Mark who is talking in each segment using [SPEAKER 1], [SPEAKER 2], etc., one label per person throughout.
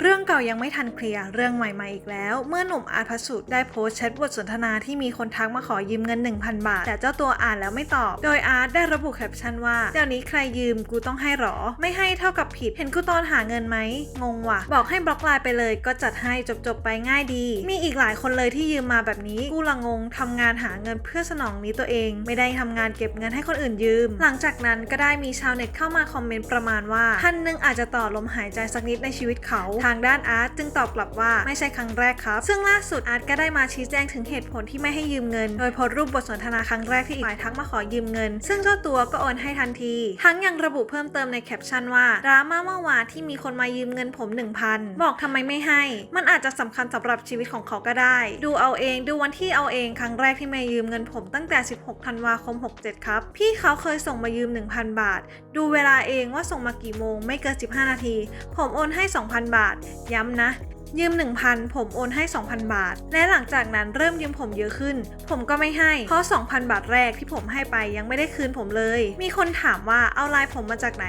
[SPEAKER 1] เรื่องเก่ายังไม่ทันเคลียร์เรื่องใหม่ๆอีกแล้ว เมื่อหนุ่มอาร์ตพระสุดได้โพสต์แชทบทสนทนาที่มีคนทักมาขอยืมเงิน 1,000 บาท แต่เจ้าตัวอ่านแล้วไม่ตอบ โดยอาร์ตได้ระบุแคปชั่นว่าเดี๋ยวนี้ใครยืมกูต้องให้หรอ ไม่ให้เท่ากับผิด เห็นกูตอนหาเงินไหมงงว่ะ บอกให้บล็อกไลน์ไปเลยก็จัดให้จบๆไปง่ายดี มีอีกหลายคนเลยที่ยืมมาแบบนี้กูละงงทำงานหาเงินเพื่อสนองนี้ตัวเอง ไม่ได้ทำงานเก็บเงินให้คนอื่นยืม หลังจากนั้นก็ได้มีชาวเน็ตเข้ามาคอมเมนต์ประมาณว่าท่านหนึงอาจจะต่อลมหายใจสักนิดในชีวิตเขาางด้านอาร์ตจึงตอบกลับว่าไม่ใช่ครั้งแรกครับ ซึ่งล่าสุดอาร์ตก็ได้มาชี้แจงถึงเหตุผลที่ไม่ให้ยืมเงิน โดยโพสต์รูปบทสนทนาครั้งแรกที่อีกฝ่ายทักมาขอยืมเงิน ซึ่งเจ้าตัวก็โอนให้ทันที ทั้งยังระบุเพิ่มเติมในแคปชั่นว่าดราม่าเมื่อวานที่มีคนมายืมเงินผม 1,000 บอกทำไมไม่ให้ มันอาจจะสำคัญสำหรับชีวิตของเขาก็ได้ ดูเอาเองดูวันที่เอาเองครั้งแรกที่มายืมเงินผมตั้งแต่ 16 ธันวาคม 67 ครับ พี่เขาเคยส่งมายืม 1,000 บาท ดูเวลาเองว่าส่งมากี่โมง ไม่เกิน 15 นาที ผมโอนให้ 2,000 บาทย้ำนะยืม 1,000 ผมโอนให้ 2,000 บาท และหลังจากนั้นเริ่มยืมผมเยอะขึ้น ผมก็ไม่ให้ เพราะ 2,000 บาทแรกที่ผมให้ไปยังไม่ได้คืนผมเลย มีคนถามว่าเอาลายผมมาจากไหน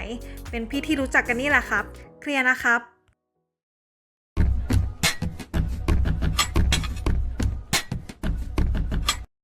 [SPEAKER 1] เป็นพี่ที่รู้จักกันนี่แหละครับ เคลียร์นะครับ